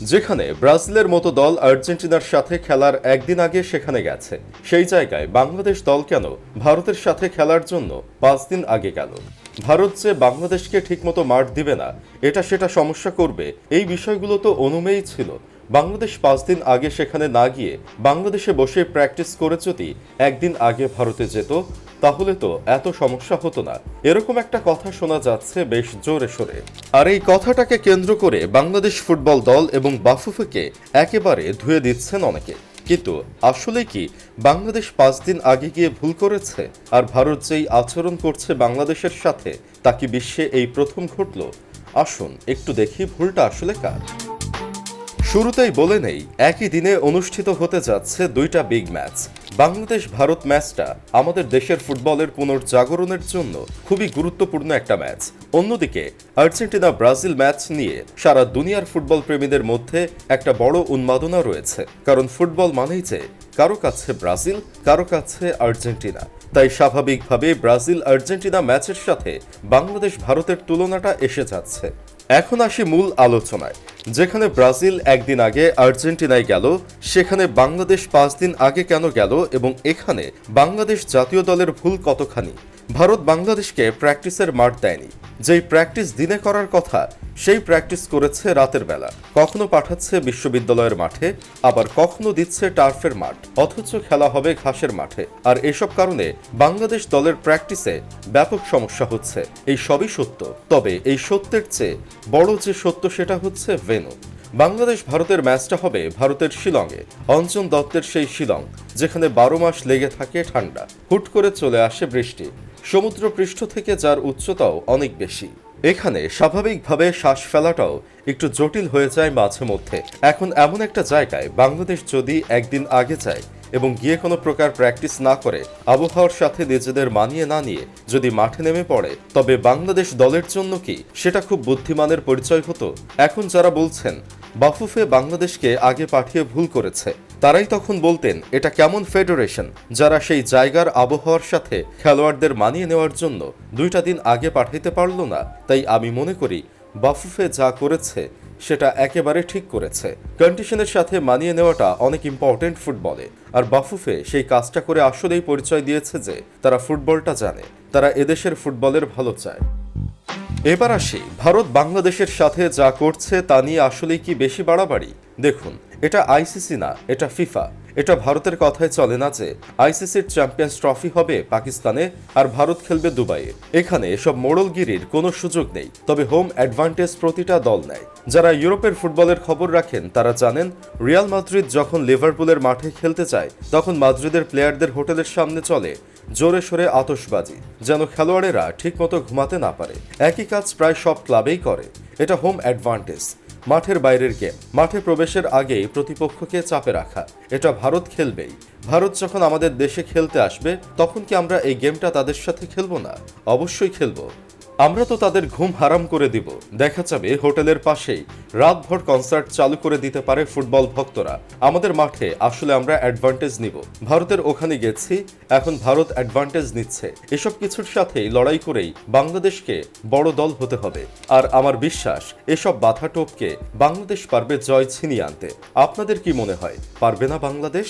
যেখানে ব্রাজিলের মতো দল আর্জেন্টিনার সাথে খেলার একদিন আগে সেখানে গেছে। সেই জায়গায় বাংলাদেশ দল কেন ভারতের সাথে খেলার জন্য পাঁচ দিন আগে গেল? ভারত যে বাংলাদেশকে ঠিকমতো মাঠ দিবে না, এটা সেটা সমস্যা করবে। এই বিষয়গুলো তো অনুমেয় ছিল। বাংলাদেশ পাঁচ দিন আগে সেখানে না গিয়ে বাংলাদেশে বসে প্র্যাকটিস করে যদি একদিন আগে ভারতে যেত তাহলে তো এত সমস্যা হতো না। এরকম একটা কথা শোনা যাচ্ছে বেশ জোরে সোরে। আর এই কথাটাকে কেন্দ্র করে বাংলাদেশ ফুটবল দল এবং বাফুফেকে একেবারে ধুয়ে দিচ্ছেন অনেকে। কিন্তু আসলে কি বাংলাদেশ পাঁচ দিন আগে গিয়ে ভুল করেছে? আর ভারত যেই আচরণ করছে বাংলাদেশের সাথে, তা কি বিশ্বে এই প্রথম ঘটল? আসুন একটু দেখি ভুলটা আসলে কার। শুরুতেই বলে নেই, একই দিনে অনুষ্ঠিত হতে যাচ্ছে দুইটা বিগ ম্যাচ বাংলাদেশ ভারত ম্যাচটা আমাদের দেশের ফুটবলের পুনর্জাগরণের জন্য খুবই গুরুত্বপূর্ণ একটা ম্যাচ। অন্যদিকে, আর্জেন্টিনা ব্রাজিল ম্যাচ নিয়ে সারা দুনিয়ার ফুটবল প্রেমীদের মধ্যে একটা বড় উন্মাদনা রয়েছে। কারণ ফুটবল মানেই যে কারও কাছে ব্রাজিল, কারও কাছে আর্জেন্টিনা। তাই স্বাভাবিকভাবে ব্রাজিল আর্জেন্টিনা ম্যাচের সাথে বাংলাদেশ ভারতের তুলনাটা এসে যাচ্ছে। এখন আসি মূল আলোচনায়। যেখানে ব্রাজিল একদিন আগে আর্জেন্টিনায় গেল, সেখানে বাংলাদেশ পাঁচ দিন আগে কেন গেল এবং এখানে বাংলাদেশ জাতীয় দলের ভুল কতখানি? ভারত বাংলাদেশকে প্র্যাকটিসের মাঠ দেয়নি। যেই প্র্যাকটিস দিনে করার কথা, সেই প্র্যাকটিস করেছে রাতের বেলা। কখনো পাঠাচ্ছে বিশ্ববিদ্যালয়ের মাঠে, আবার কখনো দিচ্ছে টার্ফের মাঠ, অথচ খেলা হবে ঘাসের মাঠে। আর এসব কারণে বাংলাদেশ দলের প্র্যাকটিসে ব্যাপক সমস্যা হচ্ছে। এই সবই সত্য। তবে এই সত্যের চেয়ে বড় যে সত্য সেটা হচ্ছে ভেনু। বাংলাদেশ ভারতের ম্যাচটা হবে ভারতের শিলংয়ে। অঞ্জন দত্তের সেই শিলং, যেখানে বারো মাস লেগে থাকে ঠান্ডা। হুট করে চলে আসে বৃষ্টি। সমুদ্র পৃষ্ঠ থেকে যার উচ্চতাও অনেক বেশি। এখানে স্বাভাবিকভাবে শ্বাস ফেলাটাও একটু জটিল হয়ে যায় মাঝে মধ্যে। এখন এমন একটা জায়গায় বাংলাদেশ যদি একদিন আগে যায় এবং গিয়ে কোনো প্রকার প্র্যাকটিস না করে, আবহাওয়ার সাথে নিজেদের মানিয়ে না নিয়ে যদি মাঠে নেমে পড়ে, তবে বাংলাদেশ দলের জন্য কি সেটা খুব বুদ্ধিমানের পরিচয় হতো? এখন যারা বলছেন, বাফুফে বাংলাদেশকে আগে পাঠিয়ে ভুল করেছে তারাই তখন বলতেন, এটা কেমন ফেডারেশন যারা সেই জায়গার আবহাওয়ার সাথে খেলোয়াড়দের মানিয়ে নেওয়ার জন্য দুইটা দিন আগে পাঠাইতে পারল না। তাই আমি মনে করি, বাফুফে যা করেছে সেটা একেবারে ঠিক করেছে। কন্ডিশনের সাথে মানিয়ে নেওয়াটা অনেক ইম্পর্টেন্ট ফুটবলে। আর বাফুফে সেই কাজটা করে আসলেই পরিচয় দিয়েছে যে, তারা ফুটবলটা জানে। তারা এদেশের ফুটবলের ভালো চায়। এবার আসি, ভারত বাংলাদেশের সাথে যা করছে তা নিয়ে আসলেই কি বেশি বাড়াবাড়ি? দেখুন, এটা আইসিসি না, এটা ফিফা। এটা ভারতের কথায় চলে না যে আইসিসির চ্যাম্পিয়ন্স ট্রফি হবে পাকিস্তানে আর ভারত খেলবে দুবাইয়ে। এখানে এসব মোড়লগিরির কোনো সুযোগ নেই। তবে হোম অ্যাডভান্টেজ প্রতিটা দল নেয়। যারা ইউরোপের ফুটবলের খবর রাখেন, তারা জানেন, রিয়াল মাদ্রিদ যখন লিভারপুলের মাঠে খেলতে চায়, তখন মাদ্রিদের প্লেয়ারদের হোটেলের সামনে চলে, জোরে সোরে আতশবাজি, যেন খেলোয়াড়েরা ঠিকমতো ঘুমাতে না পারে। একই কাজ প্রায় সব ক্লাবেই করে। এটা হোম অ্যাডভান্টেজ। মাঠের বাইরের গেম। মাঠে প্রবেশের আগেই প্রতিপক্ষকে চাপে রাখা। এটা ভারত খেলবেই। ভারত যখন আমাদের দেশে খেলতে আসবে, তখন কি আমরা এই গেমটা তাদের সাথে খেলব না? অবশ্যই খেলব। আমরা তো তাদের ঘুম হারাম করে দিব। দেখা যাবে হোটেলের পাশেই রাতভর কনসার্ট চালু করে দিতে পারে ফুটবল ভক্তরা। আমাদের মাঠে আসলে আমরা অ্যাডভান্টেজ নিব। ভারতের ওখানে গেছি, এখন ভারত অ্যাডভান্টেজ নিচ্ছে। এসব কিছুর সাথেই লড়াই করেই বাংলাদেশকে বড় দল হতে হবে। আর আমার বিশ্বাস, এসব বাধা টোপকে বাংলাদেশ পারবে জয় ছিনিয়ে আনতে। আপনাদের কি মনে হয়, পারবে না বাংলাদেশ?